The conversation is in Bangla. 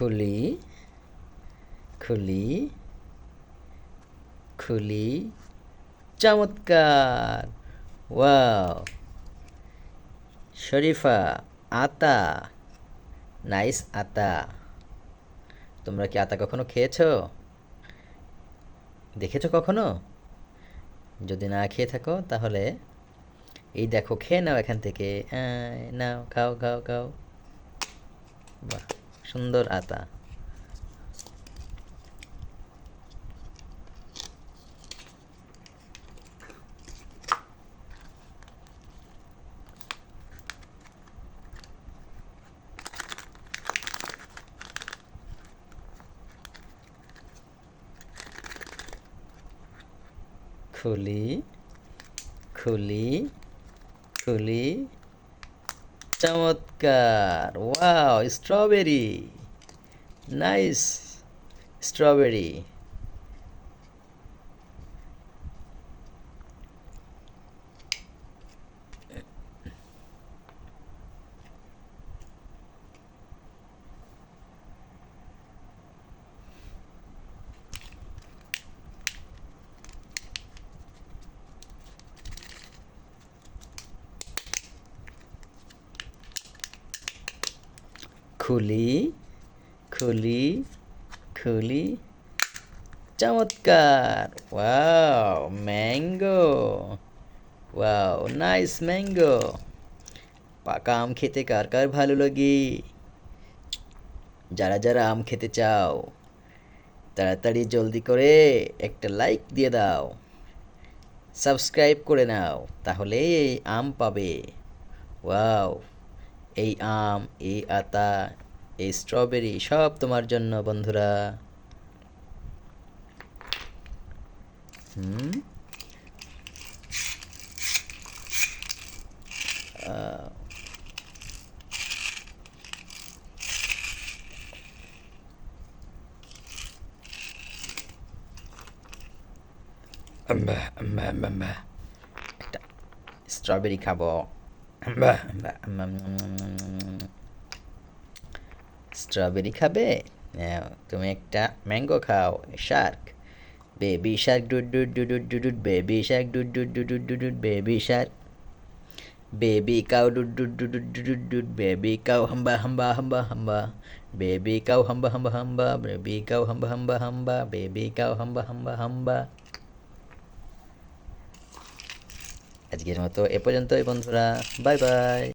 খুলি খুলি খুলি। চমৎকার! ওয়াও! শরীফা, আতা। নাইস আতা। তোমরা কি আতা কখনো খেয়েছো? দেখেছ কখনো? যদি না খেয়ে থাকো, তাহলে এই দেখো, খেয়ে নাও এখান থেকে। নাও, খাও খাও খাও। বাহ! সুন্দর আতা। খুলি খুলি খুলি চমৎকার। ওয়াও স্ট্রবেরি নাইস স্ট্রবেরি খুলি খুলি খুলি। চমৎকার। Wow, mango. Wow, nice mango. পাকা আম খেতে কার কার ভালো লাগে? যারা যারা আম খেতে চাও, তাড়াতাড়ি জলদি করে একটা লাইক দিয়ে দাও। সাবস্ক্রাইব করে নাও তাহলে আম পাবে। ওয়াও। এই আম এই আতা এই স্ট্রবেরি সব তোমার জন্য বন্ধুরা। হুম? স্ট্রবেরি খাব। স্ট্রবেরি খাবে তুমি একটা ম্যাঙ্গো খাও shark baby shark doo doo doo doo doo doo baby shark doo doo doo doo doo doo baby shark baby cow doo doo doo doo doo baby cow হাম্বা হাম্বা হাম্বা হাম্বা বেবি কাউ হাম্বা হাম্বা হাম্বা বেবি কাউ হাম্বা হাম্বা হাম্বা বেবি কাউ হাম্বা হাম্বা হাম্বা আজকের মতো এ পর্যন্তই বন্ধুরা। Bye bye.